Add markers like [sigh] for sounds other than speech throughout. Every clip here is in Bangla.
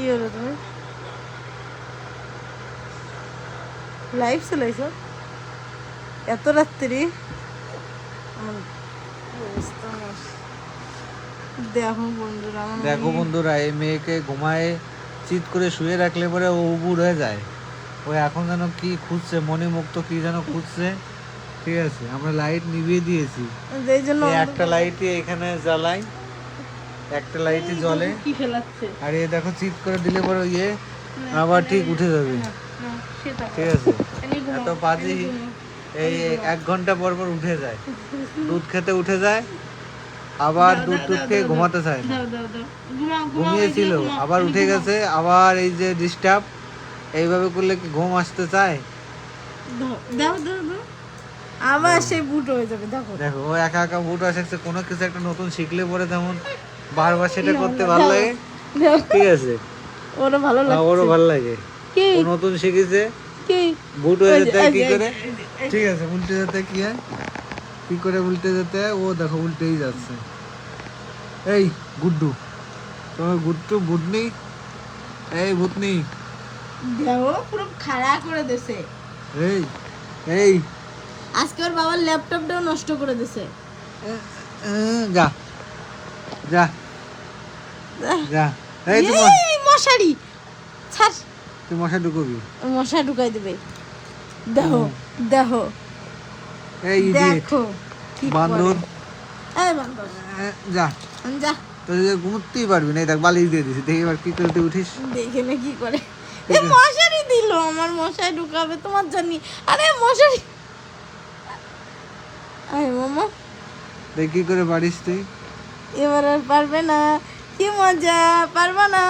কি হলো তুমি লাইভ চালাইছো? এত রাত্রি। দেখো বন্ধুরা দেখো বন্ধুরা এই মেয়েকে ঘুমায় চিৎ করে শুয়ে রাখলে পরে ও উবুর হয়ে যায়। ও এখন যেন কি খুঁজছে মনে মুক্ত কি যেন খুঁজছে ঠিক আছে? আমরা লাইট নিভিয়ে দিয়েছি। একটা লাইটই এখানে জ্বালাই একটা লাইটই জ্বলে। কি খেলাচ্ছে আর এ দেখো চিৎ করে দিলে পরে ইয়ে আবার ঠিক উঠে যাবে। ঠিক আছে। এত ঘুমাও। এই এক ঘণ্টা পর পর উঠে যায়। [laughs] দুধ খেতে উঠে যায় আবার দুধ টুধ খেয়ে ঘুমাতে চায় না। ঘুমিয়েছিল আবার উঠে গেছে আবার এই যে ডিস্টার্ব এইভাবে করলে কি ঘুম আসতে চায়? দাও দাও দাও দাও। আবার সেই বুট হয়ে যাবে দেখো। দেখো ও একা একা বুট আসছে কোনো কিছু একটা নতুন শিখলে পরে তেমন বারবার সেটা করতে ভালো লাগে? ঠিক আছে। ওরা ভালো লাগে ওরও ভালো লাগে। কি? নতুন শিখেছে। কি? বুট হয়ে যেতে কি করে? ঠিক আছে উল্টে যেতে কি হয়? কি করে উল্টে যেতে ও দেখো উল্টেই যাচ্ছে। এই গুড্ডু। তোমার গুড্ডু বুটনি এই ভূতনি। দেখো পুরো খাড়া করে দিছে। এই এই। আজকে ওর বাবার ল্যাপটপটাও নষ্ট করে দিছে। যা। যা। যা। এই মশারি। ছাড়। তুই মশা ঢুকবি। মশা ঢুকাই দেবে। দেখো দেখো। এই দেখো কি বান্দর। এই বান্দর। যা। যা। তুই যে পারবি না দেখ বালিশ দিয়ে দিছি। দেখি এবার কি করে তুই উঠিস। দেখে নে কি করে। এ মশারি দিল আমার মশাই ঢুকাবে তোমার জানি আরে মশারি। আরে মামা। দেখ কি করে পারিস তুই। এবার আর পারবে না। কি মজা পারবা না।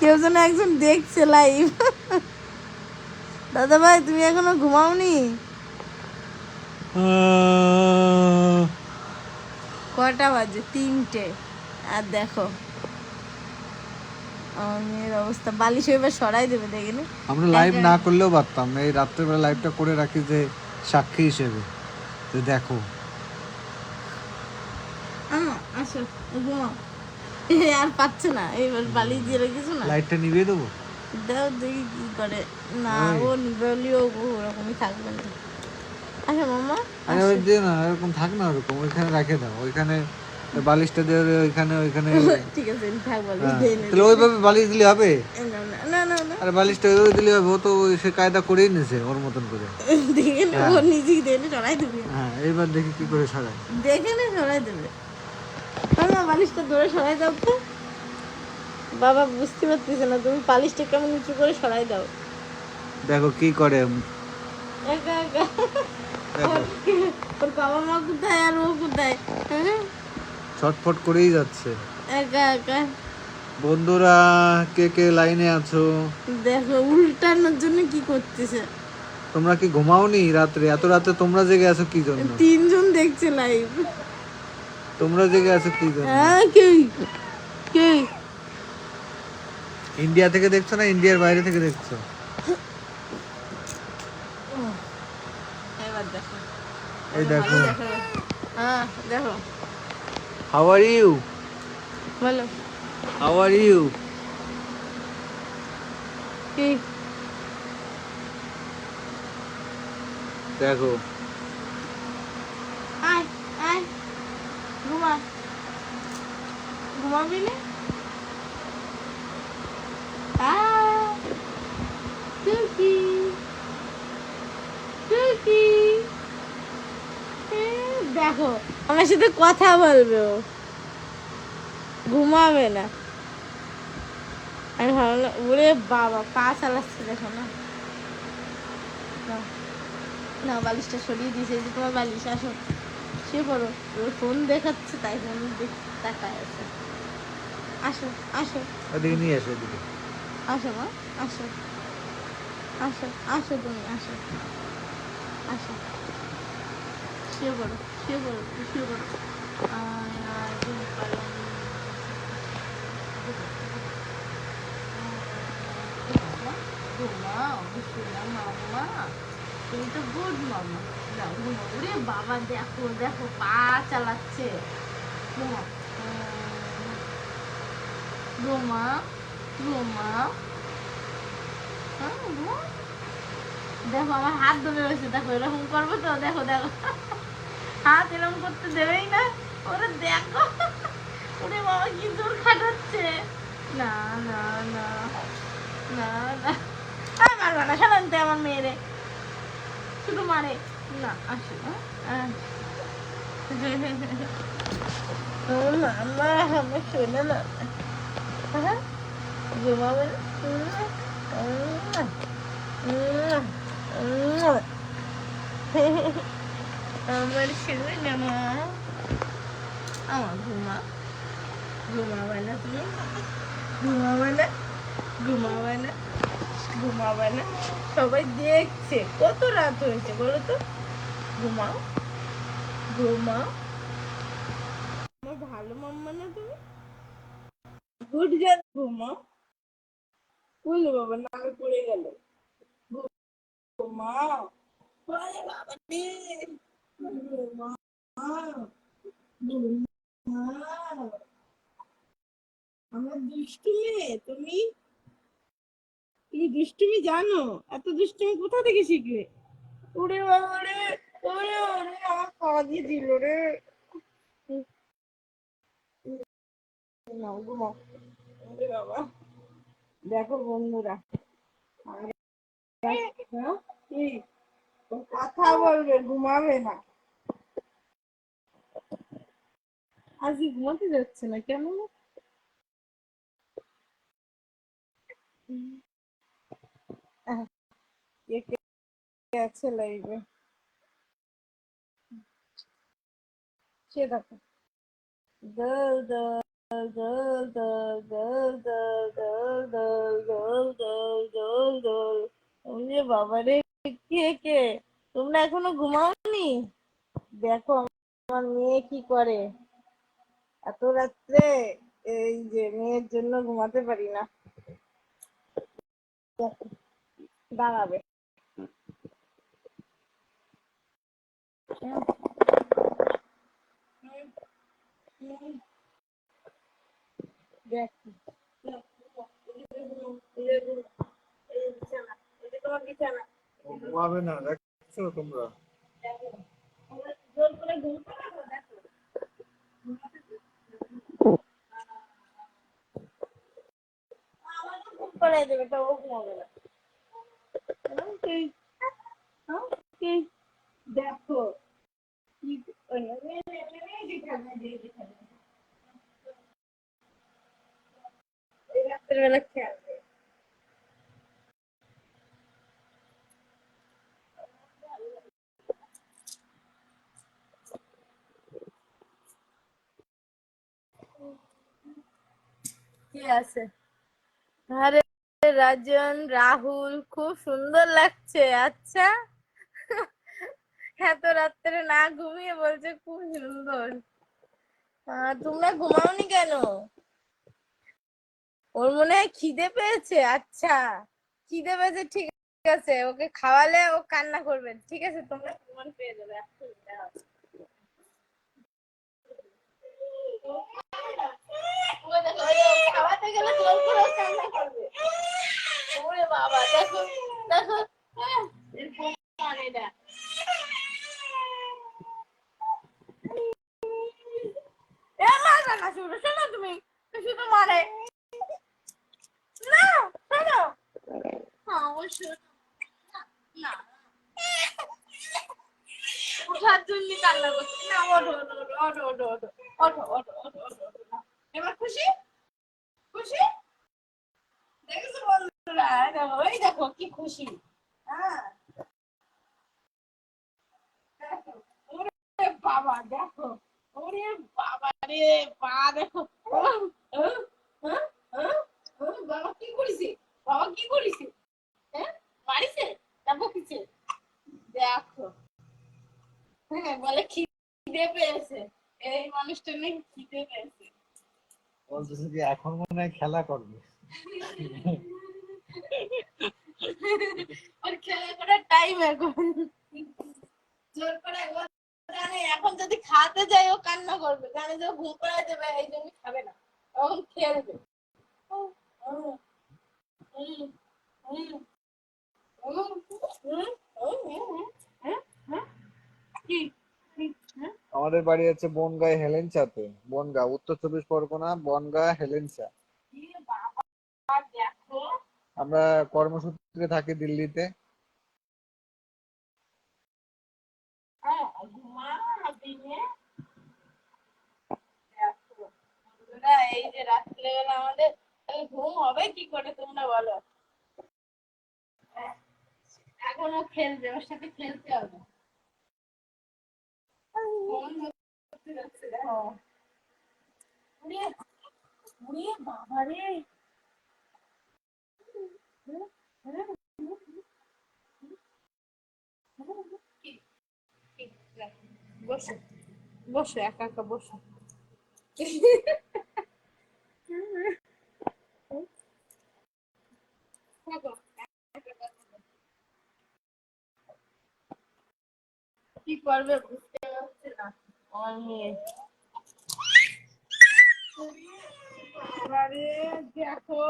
কেউ যেন একজন দেখছে লাইভ দাদা ভাই তুমি এখনও ঘুমাওনি? কটা বাজে? তিনটে। আর দেখো আমার মেয়ের অবস্থা। বালিশ এবার সরাই দেবে দেখে নে। আমরা লাইভ না করলেও পারতাম। এই রাত্রেবেলা লাইভটা করে রাখি যে সাক্ষী হিসেবে। যে দেখো আমা, আসো আর পাচ্ছে না এবার বালিশ দিয়ে রেখেছো না? লাইটটা নিভিয়ে দেবো? দাও দেখি কি করে। না ও নিবেলিও ওরকমই থাকবে না। আচ্ছা মামা আরে ওই দিয়ে না এরকম থাক না ওরকম। ওইখানে রাখে দাও। ওইখানে বালিশটা দিয়ে ওইখানে ওইখানে। [laughs] ঠিক আছে থাক বালিশ হ্যাঁ। দিয়ে তাহলে ওইভাবে বালিশ দিলে হবে? না না না আরে বালিশটা ওইভাবে দিলে হবে ও তো সে কায়দা করেই নিছে ওর মতন করে। দেখে নে ও নিজেই দিয়ে সরাই দেবে। হ্যাঁ এইবার দেখি কি করে সারায় দেখে নে সরাই দেবে। মামা বালিশটা ধরে সরাই দাও তো। বাবা বুঝতে পারতেছে না তুমি পালিশটা কেমন উঁচু করে সরাই দাও। দেখো কি করে। একা একা। ওর বাবা মা কোথায় আর ও কোথায়? হ্যাঁ? ছটফট করেই যাচ্ছে। একা একা। বন্ধুরা কে কে লাইনে আছো? দেখো উল্টানোর জন্য কি করতেছে? তোমরা কি ঘুমাওনি রাত্রে? এত রাতে তোমরা জেগে আছো কি জন্য? তিনজন দেখছে লাইভ তোমরা জেগে আছো কি হ্যাঁ কে? কে? ইন্ডিয়া থেকে দেখছ না ইন্ডিয়ার বাইরে থেকে দেখছ? এই দেখো। দেখো হ্যাঁ দেখো। হাউ আর ইউ বলো। হাউ আর ইউ কি? দেখো আয় আয় ঘুমা ঘুমাবি না? টুকি টুকি দেখো, আমার সাথে কথা বলবে ও। ঘুমাবে না। আমি ভাবলাম, ওরে বাবা, পা চালাচ্ছে, দেখো না। না বালিশটা সরিয়ে দিয়েছে যে তোমার বালিশ, আসো। সে ওর ফোন দেখাচ্ছে, তাই ফোন তাকায় আছে। আসো আসো। ওদিকে নিয়ে আসো এদিকে। আসো মা আসো। আসো আসো তুমি আসো। আসো। শুয়ে পড়ো শুয়ে পড়ো শুয়ে পড়ো। ঘুমাও মাম্মা তুমি তো গুড মামা যাও ঘুমাও। ওরে বাবা দেখো দেখো পা চালাচ্ছে। ঘুমাও। ঘুমাও হ্যাঁ, ঘুমাও। দেখো আমার হাত ধরে রয়েছে দেখো এরকম করব তো দেখো দেখো। হাত এরকম করতে দেবেই না ওরে দেখো। ওরে বাবা কি জোর খাটাচ্ছে। না না না না না। না সাধারণত আমার মেয়েরে। শুধু মারে। না আসো? [laughs] ও মামা আমার শোনে না ঘুমাবে। আমার শোনে না মা আমার ঘুমা ঘুমাবে না তুমি ঘুমাবে না ঘুমাবে না ঘুমাবে না সবাই দেখছে কত রাত হয়েছে বলো তো ঘুমাও ঘুমাও আমার ভালো মাম্মা না তুমি ঘুমাও বলে বাবা পড়ে গেল। আমার দুষ্টু মেয়ে তুমি? তুমি দুষ্টুমি জানো? এত দুষ্টুমি কোথা থেকে শিখলে? ওরে বাবা ওরে ওরে আমার খাওয়া দিয়ে দিল রে। ঘুমাও দেখো বন্ধুরা। হ্যাঁ? কথা বলবে ঘুমাবে না। আজকে ঘুমাতে যাচ্ছে না কেন? আছে লাইভে সে দেখো। দোল। বাবারে, কে কে? তোমরা এখনও ঘুমাওনি? দেখো আমার মেয়ে কি করে। এত রাত্রে এই যে মেয়ের জন্য ঘুমাতে পারি না। দাঁড়াবে। Yeah. দেখো। না দেখছ তোমরা? করে দেবে তো ও ঘুমাবে না দেখো। কি আরে রাজন, রাহুল, খুব সুন্দর লাগছে আচ্ছা। এত রাত্রে না ঘুমিয়ে বলছে, খুব সুন্দর। তোমরা ঘুমাওনি কেন? ওর মনে হয় খিদে পেয়েছে? আচ্ছা। খিদে পেয়েছে, ঠিক আছে। ওকে খাওয়ালে ও কান্না করবে। ঠিক আছে, তোমরা প্রমাণ পেয়ে যাবে কি খুশি? হ্যাঁ। দেখো বাবা দেখো ওরে বাবা রে পা দেখো। ও, ও, ও, ও, ও, বাবা কি করেছে? বাবা কি করেছে? হ্যাঁ মারিছে দেখো। হ্যাঁ বলে খিদে পেয়েছে। এই মানুষটা নাকি খিদে পেয়েছে। বলতেছে যে এখন মনে হয় খেলা করবে। [laughs] ওর খেলা করার টাইম এখন জোর করে এখন যদি খাতে যাই ও কান্না করবে যে ঘুম পাড়ায় দেবে এই জন্য খাবে না তখন খেলবে হ্যাঁ? আমাদের বাড়ি আছে বনগাঁ হেলেঞ্চাতে বনগাঁ উত্তর চব্বিশ পরগনা বনগাঁ হেলেঞ্চা দেখো আমরা কর্মসূত্রে থাকি দিল্লিতে। ঘুমা দিনে দেখো, বন্ধুরা, এই যে রাত্রেবেলা আমাদের ঘুম হবে কি করে তোমরা বলো এখনও খেলবে ওর সাথে খেলতে হবে ধরতে যাচ্ছে, দেখো। ওরে, ওরে বাবা রে বসো। বসো একা একা বসো। কি করবে বুঝতে পারছে না। আমার মেয়ে দেখো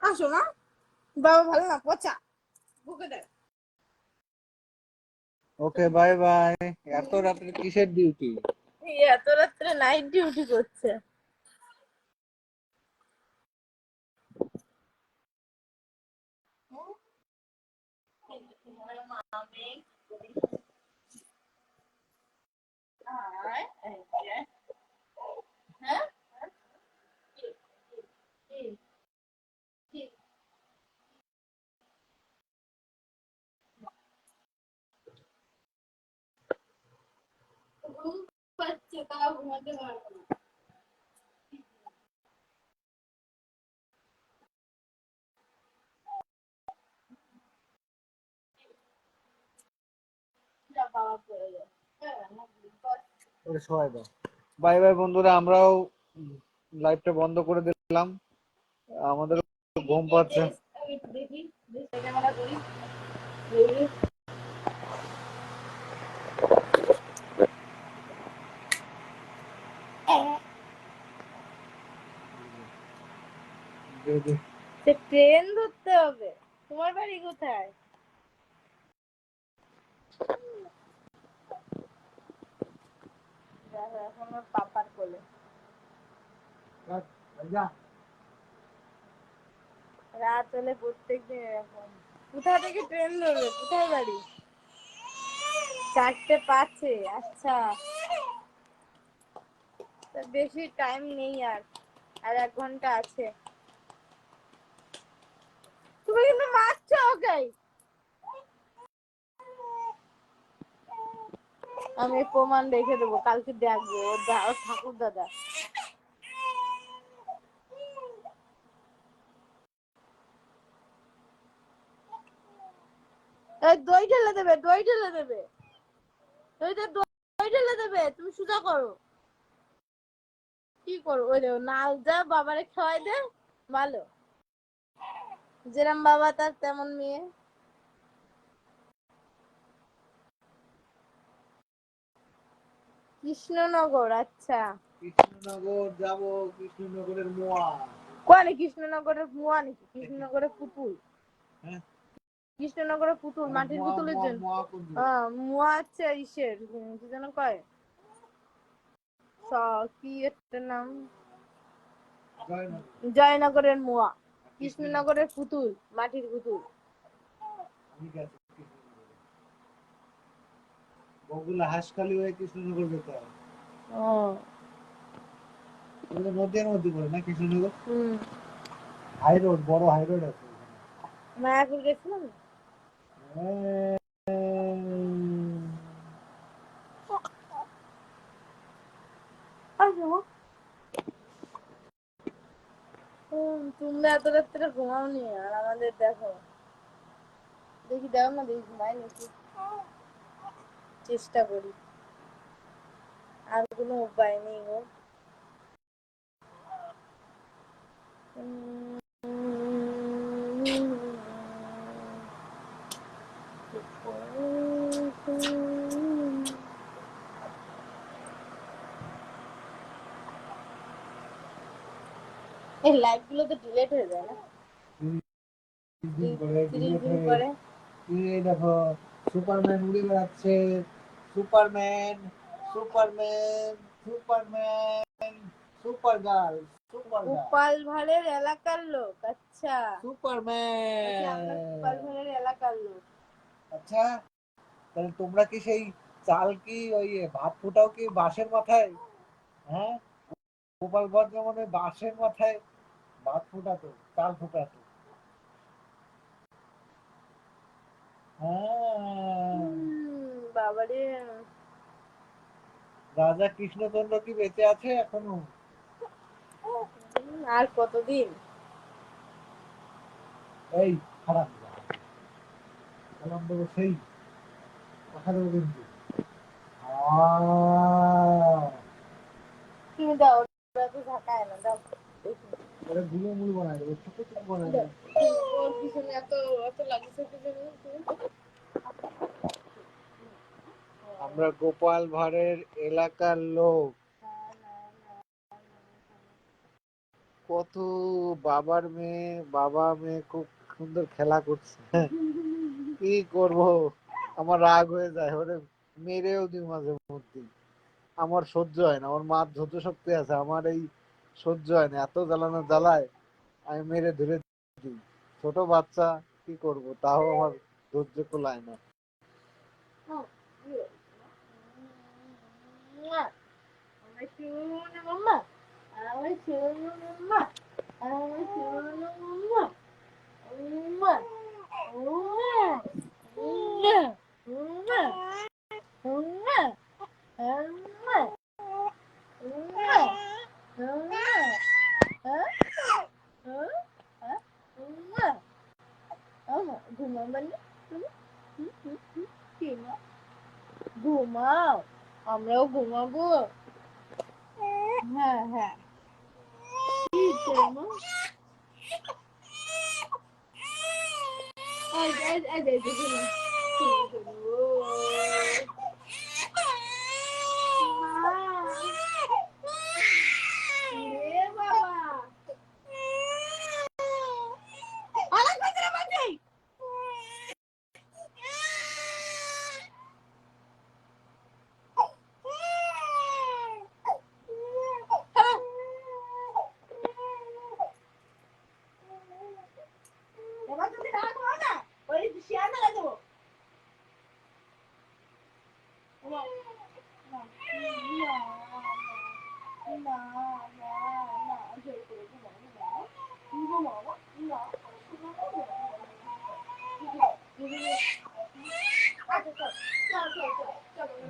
আসো না বাবা ভালো না পচা ওকে বাই বাই এত রাত্রে কিসের ডিউটি এত রাত্রে নাইট ডিউটি করছে। আয়, এই যে। হ্যাঁ? কি? কি? কি? ঘুম পাচ্ছে তাও ঘুমাতে পারব না যা বাবা পড়ে যায় হ্যাঁ, আমার ঘুম ওরে সবাই দাও। বাই বাই বন্ধুরা, আমরাও লাইভটা বন্ধ করে দিলাম। আমাদের ঘুম পাচ্ছে। ট্রেন ধরতে হবে। তোমার বাড়ি কোথায়? রাত হলে প্রত্যেকদিন এরকম কোথা থেকে ট্রেন ধরবে কোথায় বাড়ি চারটে পাঁচে আচ্ছা বেশি টাইম নেই আর আর এক ঘণ্টা আছে তুমি কিন্তু মারছো ওকে আমি প্রমাণ রেখে দেবো, কালকে দেখব, ওর ঠাকুর দাদা। দই ঢেলে দেবে, দই ঢেলে দেবে। দইটা দই ঢেলে দেবে, তুমি সুজা করো। কি করো? ওই দেখো, নাল যা বাবারে খাওয়াই দে, ভালো। যেরম বাবা তার তেমন মেয়ে। কৃষ্ণনগর আচ্ছা। কৃষ্ণনগর যাব কৃষ্ণনগরের মোয়া। কোয়ানে কৃষ্ণনগরের মুয়া নাকি? কৃষ্ণনগরের পুতুল। হ্যাঁ। কৃষ্ণনগরের পুতুল মাটির মোয়া, পুতুলের মোয়া, জন্য। মোয়া দিকে? হ্যাঁ ইসের কি যেন কয়? স- কি একটা নাম? জয়নগরের মোয়া। কৃষ্ণনগরের পুতুল মাটির পুতুল। ঠিক আছে। বগুলা হাসখালি হয়ে কৃষ্ণনগর যেতে ও। ওগুলো নদীর মধ্যে পড়ে না কৃষ্ণনগর? হুম। হাই রোড বড় হাই রোড আছে মায়াপুর গেছিলাম? তোমরা এত রাত্রে ঘুমাওনি আর আমাদের দেখো। দেখি দেখো না দেখি ঘুমাই নাকি? চেষ্টা করি। আর কোনো উপায় নেই গো। এই লাইভগুলো তো ডিলেট হয়ে যায় না। তিরিশ দিন পরে। এই দেখো সুপারম্যান উড়ে বেড়াচ্ছে। Superman Superman Superman super girl super Gopal ভাঁড়ের এলাকার লোক আচ্ছা। আচ্ছা, সুপারম্যান গোপাল ভাঁড়ের এলাকার লোক। আচ্ছা তাহলে তোমরা কি সেই চাল কি ওই ভাত ফুটাও কি বাঁশের মাথায়? হ্যাঁ? গোপালগঞ্জ যেমন ওই বাঁশের মাথায় ভাত ফুটাতো চাল ফুটাতো হ্যাঁ হুম, বাবারে। রাজা কৃষ্ণচন্দ্র কি বেঁচে আছে এখনও? আর কতদিন? এই খারাপ। সেই। কথা দেবো কিন্তু। আহ, তুমি দাও ঝাঁকায় না দাও। দেবো ছোট ছোট। দেবো ওর পিছনে এত এত? আমরা গোপাল ভাঁড়ের এলাকার লোক কত বাবার মেয়ে, বাবা মেয়ে খুব সুন্দর খেলা করছে কি করব আমার রাগ হয়ে যায়, ওরে মেরেও দিই মাঝে মধ্যে আমার সহ্য হয় না, আমার মার ধৈর্য শক্তি আছে, আমার এই সহ্য হয় না, এত জ্বালানো জ্বালায় আমি মেরে ধরে দিই। ছোট বাচ্চা, কি করব? তাও আমার ধৈর্য কোলায় না। আমার শিবনু মাম্মা আমার শিবনু মাম্মা আমার সোনা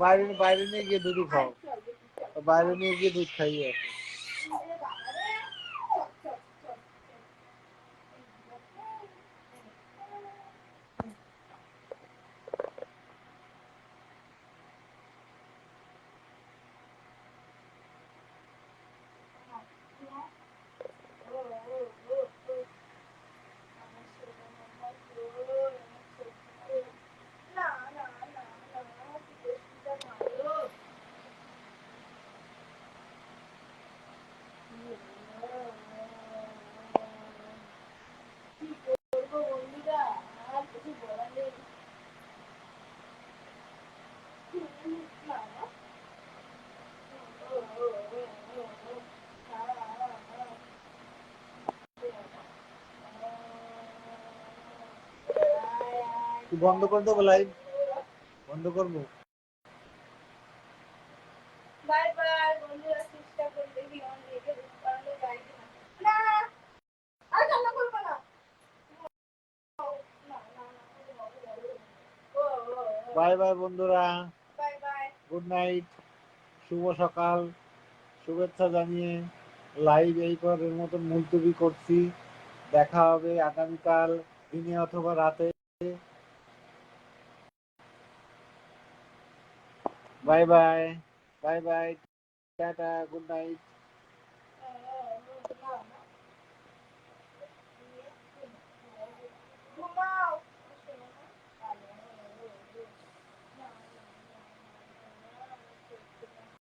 বাইরে বাইরে নিয়ে গিয়ে দুধ খাও বাইরে নিয়ে গিয়ে দুধ খাইয়ে তুই বন্ধ করে দেবো লাইভ বন্ধ করব? বাই বাই বন্ধুরা। Good night. শুভ সকাল। শুভেচ্ছা জানিয়ে লাইভ এই পরের মতন মুলতবি করছি। দেখা হবে আগামীকাল দিনে অথবা রাতে। Bye bye. Bye bye. Tata. Good night.